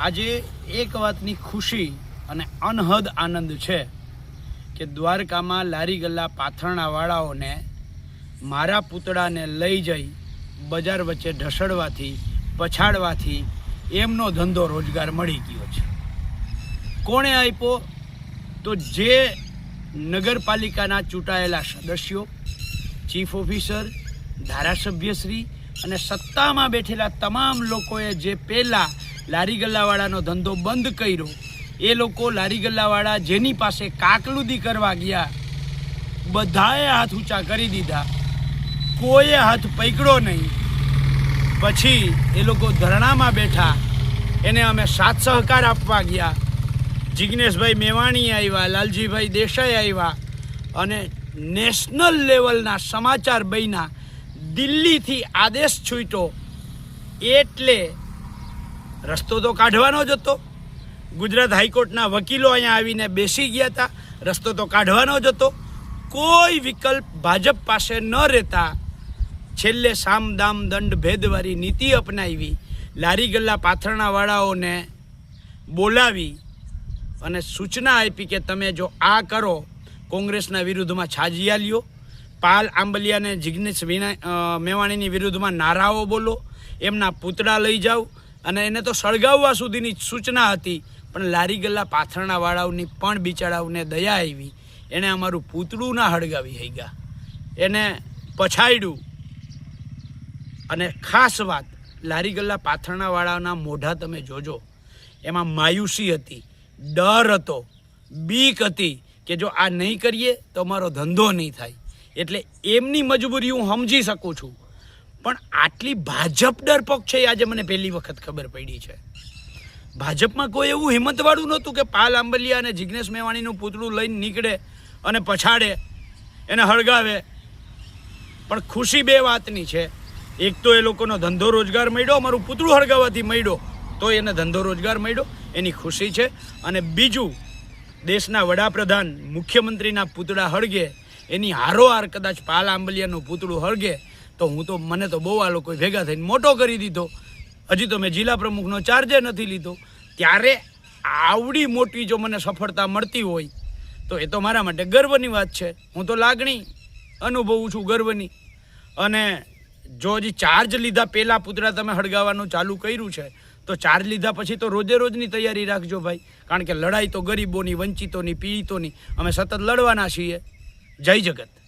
આજે એક વાતની ખુશી અને અનહદ આનંદ છે કે દ્વારકામાં લારી ગલ્લા પાથરણાવાળાઓને મારા પૂતળાને લઈ જઈ બજાર વચ્ચે ઢસડવાથી, પછાડવાથી એમનો ધંધો રોજગાર મળી ગયો છે. કોણે આપ્યો? તો જે નગરપાલિકાના ચૂંટાયેલા સદસ્યો, ચીફ ઓફિસર, ધારાસભ્યશ્રી અને સત્તામાં બેઠેલા તમામ લોકોએ જે પહેલાં લારી ગલ્લાવાળાનો ધંધો બંધ કર્યો. એ લોકો લારી ગલ્લાવાળા જેની પાસે કાકલુદી કરવા ગયા, બધાએ હાથ ઊંચા કરી દીધા. કોઈએ હાથ પકડ્યો નહીં. પછી એ લોકો ધરણામાં બેઠા. એને અમે સાથ સહકાર આપવા ગયા. જિગ્નેશભાઈ મેવાણી આવ્યા, લાલજીભાઈ દેસાઈ આવ્યા અને નેશનલ લેવલના સમાચાર બન્યા. દિલ્હીથી આદેશ છૂટ્યો. એટલે રસ્તો તો કાઢવાનો જ હતો. ગુજરાત હાઈકોર્ટના વકીલો અહીંયા આવીને બેસી ગયા હતા. રસ્તો તો કાઢવાનો જ હતો. કોઈ વિકલ્પ ભાજપ પાસે ન રહેતા છેલ્લે સામ દામ દંડ ભેદવાળી નીતિ અપનાવી, લારી ગલ્લા પાથરણાવાળાઓને બોલાવી અને સૂચના આપી કે તમે જો આ કરો, કોંગ્રેસના વિરુદ્ધમાં છાજિયા લ્યો પાલ આંબલિયાને જિગ્નેશ વિના મેવાણીની વિરુદ્ધમાં નારાઓ બોલો, એમના પૂતળા લઈ જાઓ. અને એને તો સળગાવવા સુધીની સૂચના હતી, પણ લારી ગલ્લા પાથરણાવાળાઓની પણ બિચારાઓને દયા આવી. એણે અમારું પૂતળું ના હળગાવી હઈ ગયા એને પછાડ્યું અને ખાસ વાત, લારી ગલ્લા પાથરણાવાળાના મોઢા તમે જોજો. એમાં માયુસી હતી, ડર હતો, બીક હતી કે જો આ નહીં કરીએ તો અમારો ધંધો નહીં થાય. એટલે એમની મજબૂરી હું સમજી શકું છું. પણ આટલી ભાજપ ડરપોક છે એ આજે મને પહેલી વખત ખબર પડી છે. ભાજપમાં કોઈ એવું હિંમતવાળું નહોતું કે પાલ આંબલિયા અને જિગ્નેશ મેવાણીનું પૂતળું લઈને નીકળે અને પછાડે, એને હળગાવે. પણ ખુશી બે વાતની છે. એક તો એ લોકોનો ધંધો રોજગાર મળ્યો, અમારું પૂતળું હળગાવવાથી મળ્યો, તો એને ધંધો રોજગાર મળ્યો, એની ખુશી છે. અને બીજું, દેશના વડાપ્રધાન, મુખ્યમંત્રીના પૂતળા હળગે, એની હારોહાર કદાચ પાલ આંબલિયાનું પૂતળું હળગે તો હું તો મને તો બહુ આ લોકોએ ભેગા થઈને મોટો કરી દીધો. હજી તો મેં જિલ્લા પ્રમુખનો ચાર્જે નથી લીધો. ત્યારે આવડી મોટી જો મને સફળતા મળતી હોય, તો એ તો મારા માટે ગર્વની વાત છે. હું તો લાગણી અનુભવું છું ગર્વની. અને જો હજી ચાર્જ લીધા પહેલાં પૂતળા તમે હળગાવવાનું ચાલુ કર્યું છે, તો ચાર્જ લીધા પછી તો રોજે રોજની તૈયારી રાખજો ભાઈ. કારણ કે લડાઈ તો ગરીબોની, વંચિતોની, પીડિતોની. અમે સતત લડવાના છીએ. જય જગત.